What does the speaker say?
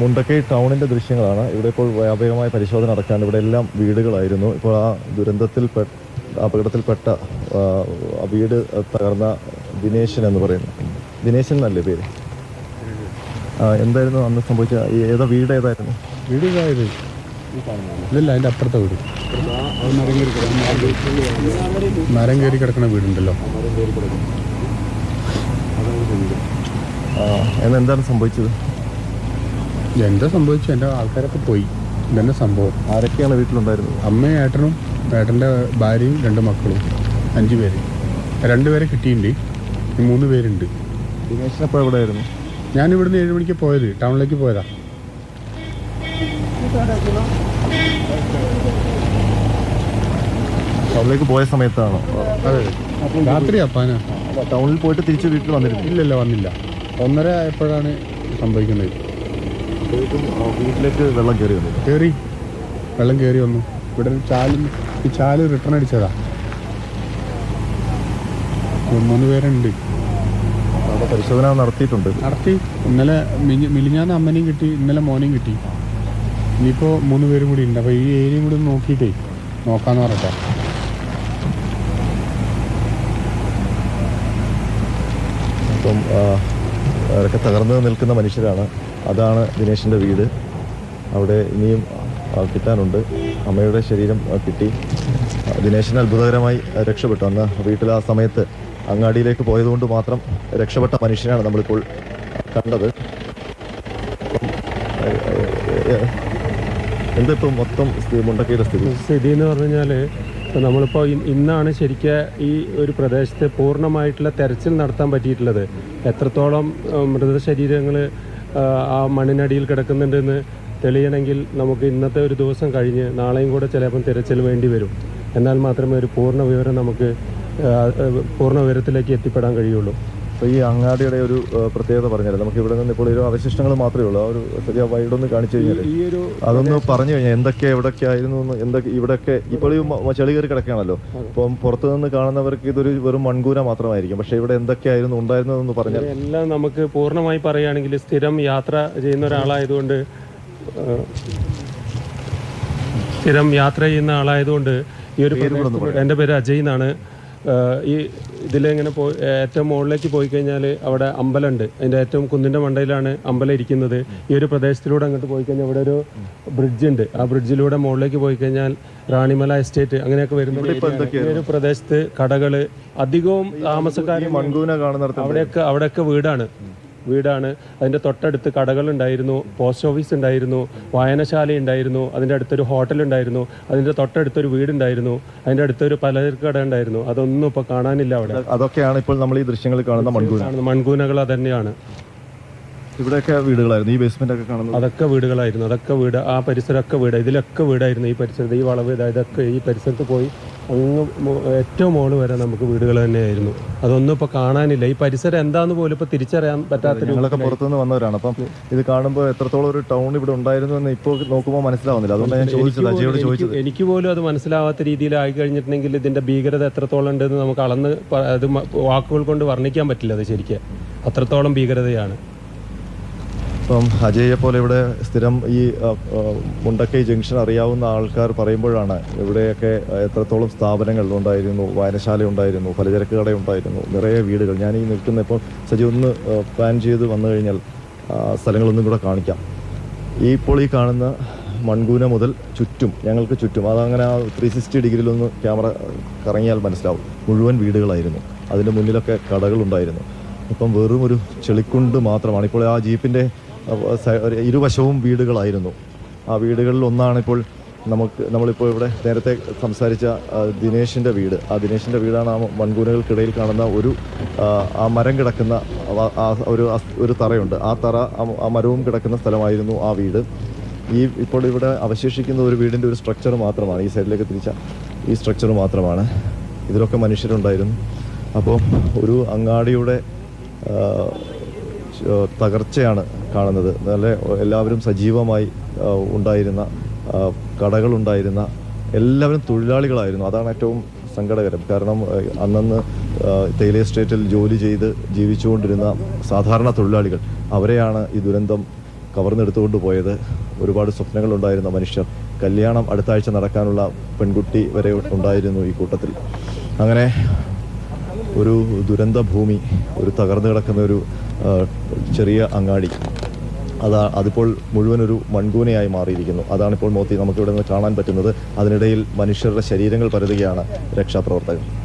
മുണ്ടക്കൈ ടൗണിന്റെ ദൃശ്യങ്ങളാണ്. ഇവിടെ ഇപ്പോൾ വ്യാപകമായ പരിശോധന നടക്കാണ്ട് ഇവിടെ എല്ലാം വീടുകളായിരുന്നു. ഇപ്പോൾ ആ ദുരന്തത്തിൽ അപകടത്തിൽപ്പെട്ട വീട് തകർന്ന ദിനേശൻ എന്ന് പറയുന്നു ദിനേശൻ എന്നല്ലേ പേര്? എന്തായിരുന്നു അന്ന് സംഭവിച്ച ഏതാ വീട് ഏതായിരുന്നു? വീട് ഇതായത് ഇല്ലല്ല അതിന്റെ അപ്പുറത്തെ വീട്. മരം കയറി കിടക്കുന്ന വീടുണ്ടല്ലോ. എന്നെന്താണ് എന്ന് സംഭവിച്ചത്? എന്താ സംഭവിച്ചു എന്റെ ആൾക്കാരൊക്കെ പോയി. ഇതന്നെ സംഭവം? ആരൊക്കെയാണ് വീട്ടിലുണ്ടായിരുന്നത്? അമ്മയും ഏട്ടനും ഏട്ടന്റെ ഭാര്യയും രണ്ട് മക്കളും അഞ്ച് പേര്. രണ്ടുപേരെ കിട്ടിയിട്ടുണ്ട്. മൂന്ന് പേരുണ്ട്. എവിടെയായിരുന്നു ഞാൻ ഇവിടുന്ന് ഏഴ് മണിക്ക് പോയത്. ടൗണിലേക്ക് പോയതാ. ടൗണിലേക്ക് പോയ സമയത്താണോ? അതെ രാത്രി അപ്പാനാ ടൗണിൽ പോയിട്ട് തിരിച്ച് വീട്ടിൽ വന്നിരുന്നു? ഇല്ലല്ല വന്നില്ല. ഒന്നര ആയപ്പോഴാണ് സംഭവിക്കുന്നത്. വീട്ടിലേക്ക് വെള്ളം കയറി വന്നു. കയറി വെള്ളം കയറി വന്നു. ഇവിടെ ഒരു ചാലും ഈ ചാൽ റിട്ടേൺ അടിച്ചതാ. മൂന്ന് പേരുണ്ട്. അവിടെ പരിശോധന നടത്തിയിട്ടുണ്ട്. നടത്തി. ഇന്നലെ മിലിഞ്ഞാന്ന് അമ്മനെയും കിട്ടി ഇന്നലെ മോനെയും കിട്ടി. ഇനിയിപ്പോൾ മൂന്ന് പേരും കൂടി ഉണ്ട്. അപ്പോൾ ഈ ഏരിയയും കൂടി ഒന്ന് നോക്കിയിട്ടേ നോക്കാന്ന് പറഞ്ഞാ അപ്പം ആ, അവരൊക്കെ തകർന്ന് നിൽക്കുന്ന മനുഷ്യരാണ്. അതാണ് ദിനേശിന്റെ വീട്. അവിടെ ഇനിയും കിട്ടാനുണ്ട്. അമ്മയുടെ ശരീരം കിട്ടി. ദിനേശിന് അത്ഭുതകരമായി രക്ഷപ്പെട്ടു. അന്ന് വീട്ടിൽ ആ സമയത്ത് അങ്ങാടിയിലേക്ക് പോയതുകൊണ്ട് മാത്രം രക്ഷപ്പെട്ട മനുഷ്യനാണ് നമ്മളിപ്പോൾ കണ്ടത്. എന്തിപ്പോൾ മൊത്തം മുണ്ടക്കയുടെ സ്ഥിതി? സ്ഥിതി എന്ന് പറഞ്ഞു കഴിഞ്ഞാൽ നമ്മളിപ്പോൾ ഇന്നാണ് ശരിക്കും ഈ ഒരു പ്രദേശത്തെ പൂർണമായിട്ടുള്ള തെരച്ചിൽ നടത്താൻ പറ്റിയിട്ടുള്ളത്. എത്രത്തോളം മൃതശരീരങ്ങൾ ആ, മണ്ണിനടിയിൽ കിടക്കുന്നുണ്ടെന്ന് തെളിയണമെങ്കിൽ നമുക്ക് ഇന്നത്തെ ഒരു ദിവസം കഴിഞ്ഞ് നാളെയും കൂടെ ചിലപ്പം തിരച്ചിൽ വേണ്ടി വരും. എന്നാൽ മാത്രമേ ഒരു പൂർണ വിവരം നമുക്ക് പൂർണ വിവരത്തിലേക്ക് എത്തിപ്പെടാൻ കഴിയുള്ളൂ. അപ്പോൾ ഈ അങ്ങാടിയുടെ ഒരു പ്രത്യേകത പറഞ്ഞാൽ നമുക്ക് ഇവിടെ നിന്ന് ഇപ്പോൾ ഒരു അവശിഷ്ടങ്ങൾ മാത്രമേ ഉള്ളൂ. ആ ഒരു ചെറിയ വൈഡൊന്ന് കാണിച്ചു കഴിഞ്ഞാൽ അതൊന്ന് പറഞ്ഞു കഴിഞ്ഞാൽ എന്തൊക്കെ എവിടെയൊക്കെ ആയിരുന്നു എന്തൊക്കെ ഇവിടെയൊക്കെ ഇപ്പോൾ ഈ മ- ചെളി കയറി കിടക്കുകയാണല്ലോ. അപ്പം പുറത്തു നിന്ന് കാണുന്നവർക്ക് ഇതൊരു വെറും മൺകൂര മാത്രമായിരിക്കും. പക്ഷേ ഇവിടെ എന്തൊക്കെ എന്തൊക്കെയായിരുന്നു ഉണ്ടായിരുന്നതെന്ന് പറഞ്ഞാൽ എല്ലാം നമുക്ക് പൂർണമായി പറയുകയാണെങ്കിൽ സ്ഥിരം യാത്ര ചെയ്യുന്ന ഒരാളായതുകൊണ്ട് സ്ഥിരം യാത്ര ചെയ്യുന്ന ആളായതുകൊണ്ട് ഈ ഒരു എന്റെ പേര് അജയ് എന്നാണ്. ഈ ഇതിലിങ്ങനെ പോയി ഏറ്റവും മുകളിലേക്ക് പോയി കഴിഞ്ഞാൽ അവിടെ അമ്പലമുണ്ട് അതിന്റെ ഏറ്റവും കുന്നിന്റെ മണ്ടയിലാണ് അമ്പലം ഇരിക്കുന്നത്. ഈ ഒരു പ്രദേശത്തിലൂടെ അങ്ങോട്ട് പോയി കഴിഞ്ഞാൽ അവിടെ ഒരു ബ്രിഡ്ജ് ഉണ്ട്. ആ ബ്രിഡ്ജിലൂടെ മുകളിലേക്ക് പോയി കഴിഞ്ഞാൽ റാണിമല എസ്റ്റേറ്റ് അങ്ങനെയൊക്കെ വരുന്നുണ്ട് ഒരു. ഈ പ്രദേശത്ത് കടകൾ അധികവും താമസക്കാരും അവിടെയൊക്കെ അവിടെയൊക്കെ വീടാണ്. വീടാണ്. അതിന്റെ തൊട്ടടുത്ത് കടകളുണ്ടായിരുന്നു പോസ്റ്റ് ഓഫീസ് ഉണ്ടായിരുന്നു വായനശാല ഉണ്ടായിരുന്നു അതിന്റെ അടുത്തൊരു ഹോട്ടൽ ഉണ്ടായിരുന്നു അതിന്റെ തൊട്ടടുത്തൊരു വീടുണ്ടായിരുന്നു അതിന്റെ അടുത്തൊരു പലചരക്ക് കട ഉണ്ടായിരുന്നു. അതൊന്നും ഇപ്പോൾ കാണാനില്ല അവിടെ. അതൊക്കെയാണ് ഇപ്പോൾ നമ്മൾ ഈ ദൃശ്യങ്ങൾ കാണുന്ന മൺകൂന. മൺകൂനകൾ തന്നെയാണ് ഇവിടെയൊക്കെ വീടുകളായിരുന്നു ഈ ബേസ്മെന്റ് ഒക്കെ കാണുന്നത്? അതൊക്കെ വീടുകളായിരുന്നു അതൊക്കെ വീട് ആ പരിസരമൊക്കെ വീട് ഇതിലൊക്കെ വീടായിരുന്നു ഈ പരിസരത്ത് ഈ വളവ് ഇതാ ഇതൊക്കെ ഈ പരിസരത്ത് പോയി അങ്ങ് ഏറ്റവും മുകളിൽ വരെ നമുക്ക് വീടുകൾ തന്നെയായിരുന്നു. അതൊന്നും ഇപ്പോൾ കാണാനില്ല. ഈ പരിസരം എന്താന്ന് പോലും ഇപ്പോൾ തിരിച്ചറിയാൻ പറ്റാത്ത ഞങ്ങളൊക്കെ പുറത്തുനിന്ന് വന്നവരാണ്. അപ്പം ഇത് കാണുമ്പോൾ എത്രത്തോളം ഒരു ടൗൺ ഇവിടെ ഉണ്ടായിരുന്നു എന്ന് ഇപ്പോൾ നോക്കുമ്പോൾ മനസ്സിലാവുന്നില്ല. അതുകൊണ്ട് ഞാൻ ചോദിച്ചത് അജയോട് ചോദിച്ചത്. എനിക്ക് പോലും അത് മനസ്സിലാവാത്ത രീതിയിലായി കഴിഞ്ഞിട്ടുണ്ടെങ്കിൽ ഇതിന്റെ ഭീകരത എത്രത്തോളം ഉണ്ടെന്ന് നമുക്ക് അളന്ന് അത് വാക്കുകൾ കൊണ്ട് വർണിക്കാൻ പറ്റില്ല അത് ശരിക്കും. അത്രത്തോളം ഭീകരതയാണ്. ഇപ്പം അജയെ പോലെ ഇവിടെ സ്ഥിരം ഈ മുണ്ടക്കൈ ജംഗ്ഷൻ അറിയാവുന്ന ആൾക്കാർ പറയുമ്പോഴാണ് ഇവിടെയൊക്കെ എത്രത്തോളം സ്ഥാപനങ്ങൾ ഉണ്ടായിരുന്നു വായനശാല ഉണ്ടായിരുന്നു പലചരക്ക് കട ഉണ്ടായിരുന്നു നിറയെ വീടുകൾ. ഞാൻ ഈ നിൽക്കുന്ന ഇപ്പോൾ സജി ഒന്ന് പ്ലാൻ ചെയ്ത് വന്നു കഴിഞ്ഞാൽ സ്ഥലങ്ങളൊന്നും കൂടെ കാണിക്കാം. ഈ ഇപ്പോൾ ഈ കാണുന്ന മൺകൂന മുതൽ ചുറ്റും ഞങ്ങൾക്ക് ചുറ്റും അതങ്ങനെ ആ ത്രീ സിക്സ്റ്റി ഡിഗ്രിയിലൊന്ന് ക്യാമറ കറങ്ങിയാൽ മനസ്സിലാവും. മുഴുവൻ വീടുകളായിരുന്നു. അതിന്റെ മുന്നിലൊക്കെ കടകളുണ്ടായിരുന്നു. ഇപ്പം വെറും ഒരു ചെളിക്കുണ്ട് മാത്രമാണ്. ഇപ്പോൾ ആ ജീപ്പിന്റെ ഇരുവശവും വീടുകളായിരുന്നു. ആ വീടുകളിൽ ഒന്നാണിപ്പോൾ നമുക്ക് നമ്മളിപ്പോൾ ഇവിടെ നേരത്തെ സംസാരിച്ച ദിനേശിന്റെ വീട്. ആ ദിനേശിന്റെ വീടാണ് ആ മൺകൂനകൾക്കിടയിൽ കാണുന്ന ഒരു ആ, മരം കിടക്കുന്ന ഒരു ഒരു തറയുണ്ട്. ആ തറ ആ- മരവും കിടക്കുന്ന സ്ഥലമായിരുന്നു ആ വീട്. ഈ ഇപ്പോൾ ഇവിടെ അവശേഷിക്കുന്ന ഒരു വീടിന്റെ ഒരു സ്ട്രക്ചർ മാത്രമാണ്. ഈ സൈഡിലേക്ക് തിരിച്ച ഈ സ്ട്രക്ചർ മാത്രമാണ്. ഇതിലൊക്കെ മനുഷ്യരുണ്ടായിരുന്നു. അപ്പോൾ ഒരു അങ്ങാടിയുടെ തകർച്ചയാണ് കാണുന്നത്. നല്ല എല്ലാവരും സജീവമായി ഉണ്ടായിരുന്ന കടകളുണ്ടായിരുന്ന എല്ലാവരും തൊഴിലാളികളായിരുന്നു. അതാണ് ഏറ്റവും സങ്കടകരം. കാരണം അന്നന്ന് തേയില എസ്റ്റേറ്റിൽ ജോലി ചെയ്ത് ജീവിച്ചുകൊണ്ടിരുന്ന സാധാരണ തൊഴിലാളികൾ അവരെയാണ് ഈ ദുരന്തം കവർന്നെടുത്തുകൊണ്ട് പോയത്. ഒരുപാട് സ്വപ്നങ്ങളുണ്ടായിരുന്ന മനുഷ്യർ. കല്യാണം അടുത്ത ആഴ്ച നടക്കാനുള്ള പെൺകുട്ടി വരെ ഉണ്ടായിരുന്നു ഈ കൂട്ടത്തിൽ. അങ്ങനെ ഒരു ദുരന്ത ഭൂമി ഒരു തകർന്നു കിടക്കുന്ന ഒരു ചെറിയ അങ്ങാടി അതാ അതിപ്പോൾ മുഴുവനൊരു മൺകൂനയായി മാറിയിരിക്കുന്നു. അതാണിപ്പോൾ മോത്തി നമുക്കിവിടെ നിന്ന് കാണാൻ പറ്റുന്നത്. അതിനിടയിൽ മനുഷ്യരുടെ ശരീരങ്ങൾ പരതുകയാണ് രക്ഷാപ്രവർത്തകർ.